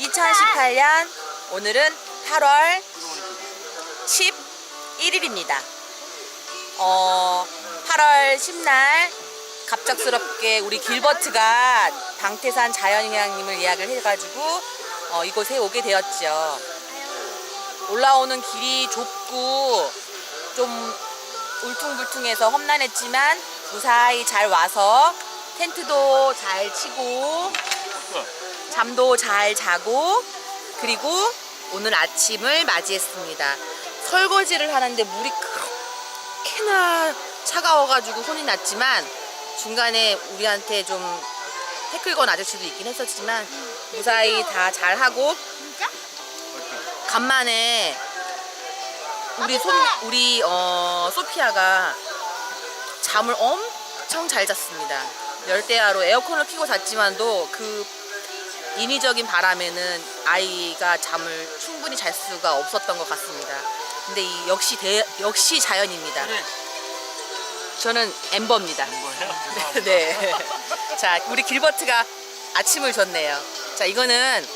2018년 오늘은 8월 11일입니다. 어, 8월 10날 갑작스럽게 우리 길버트가 방태산 자연휴양림을 예약을 해가지고 어, 이곳에 오게 되었죠. 올라오는 길이 좁고 좀 울퉁불퉁해서 험난했지만 무사히 잘 와서 텐트도 잘 치고 잠도 잘 자고 그리고 오늘 아침을 맞이했습니다. 설거지를 하는데 물이 그렇게나 차가워가지고 혼이 났지만 중간에 우리한테 좀 태클 건 아저씨도 있긴 했었지만 무사히 다 잘하고? 간만에 우리 손 우리 어 소피아가 잠을 엄청 잘 잤습니다. 열대야로 에어컨을 켜고 잤지만도 그 인위적인 바람에는 아이가 잠을 충분히 잘 수가 없었던 것 같습니다. 근데 이 역시 대, 역시 자연입니다. 저는 엠버입니다. 네. 자, 우리 길버트가 아침을 줬네요. 자, 이거는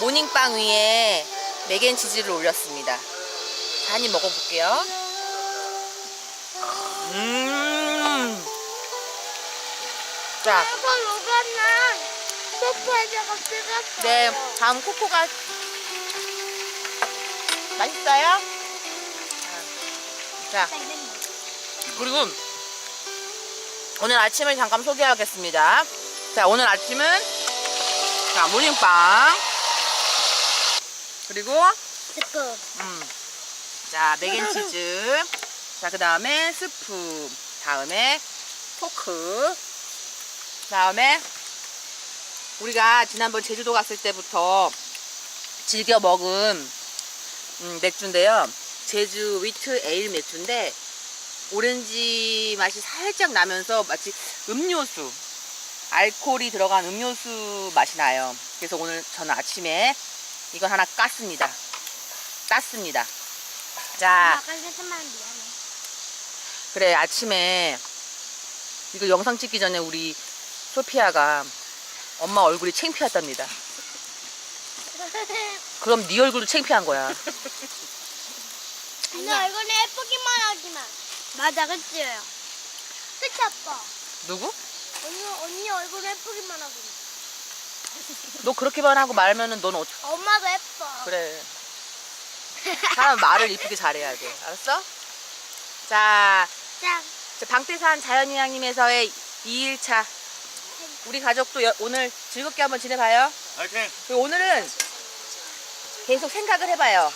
모닝빵 위에 맥앤치즈를 올렸습니다. 자, 한입 먹어볼게요. 음. 자, 소파에다가 뜨갔어. 네, 다음 코코가 맛있어요? 자, 그리고 오늘 아침을 잠깐 소개하겠습니다. 자, 오늘 아침은 자, 모닝빵 그리고 듣고. 음, 자, 맥앤치즈 자, 그 다음에 스프 다음에 포크 다음에 우리가 지난번 제주도 갔을 때부터 즐겨 먹은 음, 맥주인데요. 제주 위트 에일 맥주인데 오렌지 맛이 살짝 나면서 마치 음료수 알코올이 들어간 음료수 맛이 나요. 그래서 오늘 저는 아침에 이걸 하나 깠습니다. 땄습니다. 자. 그래 아침에 이거 영상 찍기 전에 우리 소피아가 엄마 얼굴이 창피하답니다. 그럼 네 얼굴도 창피한 거야. 너 얼굴에 예쁘기만 하지만. 맞아, 그치요? 그치, 아빠? 누구? 언니, 언니 얼굴에 예쁘기만 하고. 너 그렇게만 하고 말면은 넌 어떻게 엄마도 예뻐. 그래. 사람 말을 이쁘게 잘해야 돼. 알았어? 자, 짠. 자, 방태산 자연휴양림에서의 2일차 우리 가족도 여- 오늘 즐겁게 한번 지내봐요. 화이팅! 그리고 오늘은 계속 생각을 해봐요.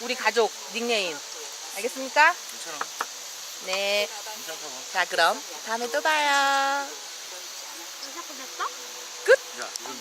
우리 가족 닉네임. 알겠습니까? 괜찮아. 네. 괜찮다고. 자, 그럼 다음에 또 봐요. 됐어? 끝! 야, 이건